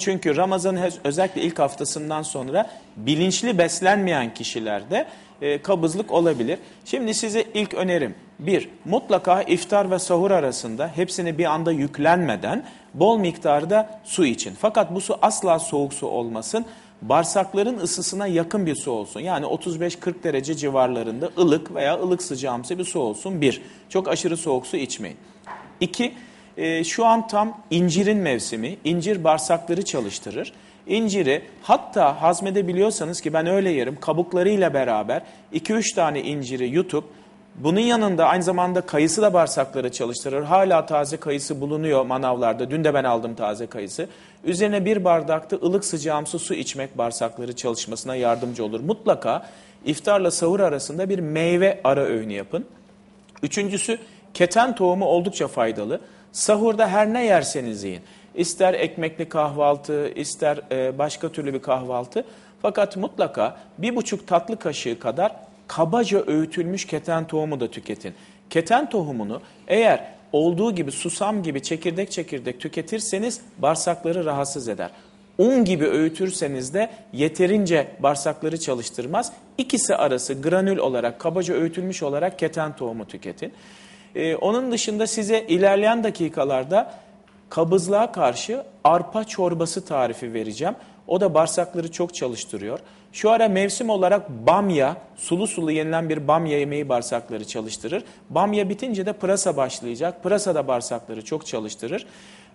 Çünkü Ramazan'ın özellikle ilk haftasından sonra bilinçli beslenmeyen kişilerde e, kabızlık olabilir. Şimdi size ilk önerim bir mutlaka iftar ve sahur arasında hepsini bir anda yüklenmeden bol miktarda su için. Fakat bu su asla soğuk su olmasın. Bağırsakların ısısına yakın bir su olsun. Yani 35-40 derece civarlarında ılık veya ılık sıcağımsı bir su olsun. Bir, çok aşırı soğuk su içmeyin. İki, e, şu an tam incirin mevsimi. İncir bağırsakları çalıştırır. İnciri hatta hazmedebiliyorsanız ki ben öyle yerim kabuklarıyla beraber 2-3 tane inciri yutup bunun yanında aynı zamanda kayısı da bağırsakları çalıştırır. Hala taze kayısı bulunuyor manavlarda. Dün de ben aldım taze kayısı. Üzerine bir bardakta ılık sıcağımsı su içmek bağırsakları çalışmasına yardımcı olur. Mutlaka iftarla sahur arasında bir meyve ara öğünü yapın. Üçüncüsü keten tohumu oldukça faydalı. Sahurda her ne yerseniz yiyin. İster ekmekli kahvaltı, ister e, başka türlü bir kahvaltı. Fakat mutlaka bir buçuk tatlı kaşığı kadar kabaca öğütülmüş keten tohumu da tüketin. Keten tohumunu eğer olduğu gibi susam gibi çekirdek çekirdek tüketirseniz bağırsakları rahatsız eder. Un gibi öğütürseniz de yeterince bağırsakları çalıştırmaz. İkisi arası granül olarak, kabaca öğütülmüş olarak keten tohumu tüketin. Ee, onun dışında size ilerleyen dakikalarda kabızlığa karşı arpa çorbası tarifi vereceğim. O da bağırsakları çok çalıştırıyor. Şu ara mevsim olarak bamya, sulu sulu yenilen bir bamya yemeği bağırsakları çalıştırır. Bamya bitince de pırasa başlayacak. Pırasa da bağırsakları çok çalıştırır.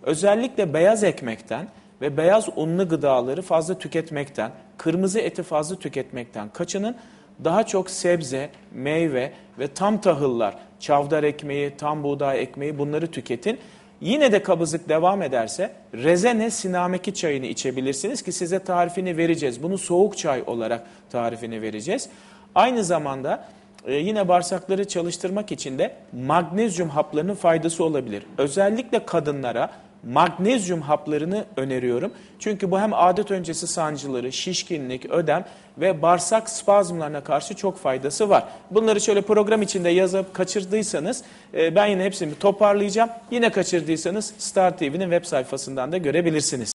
Özellikle beyaz ekmekten ve beyaz unlu gıdaları fazla tüketmekten, kırmızı eti fazla tüketmekten kaçının. Daha çok sebze, meyve ve tam tahıllar, çavdar ekmeği, tam buğday ekmeği bunları tüketin. Yine de kabızlık devam ederse rezene sinameki çayını içebilirsiniz ki size tarifini vereceğiz. Bunu soğuk çay olarak tarifini vereceğiz. Aynı zamanda e, yine bağırsakları çalıştırmak için de magnezyum haplarının faydası olabilir. Özellikle kadınlara magnezyum haplarını öneriyorum. Çünkü bu hem adet öncesi sancıları, şişkinlik, ödem ve bağırsak spazmlarına karşı çok faydası var. Bunları şöyle program içinde yazıp kaçırdıysanız e, ben yine hepsini toparlayacağım. Yine kaçırdıysanız Star TV'nin web sayfasından da görebilirsiniz.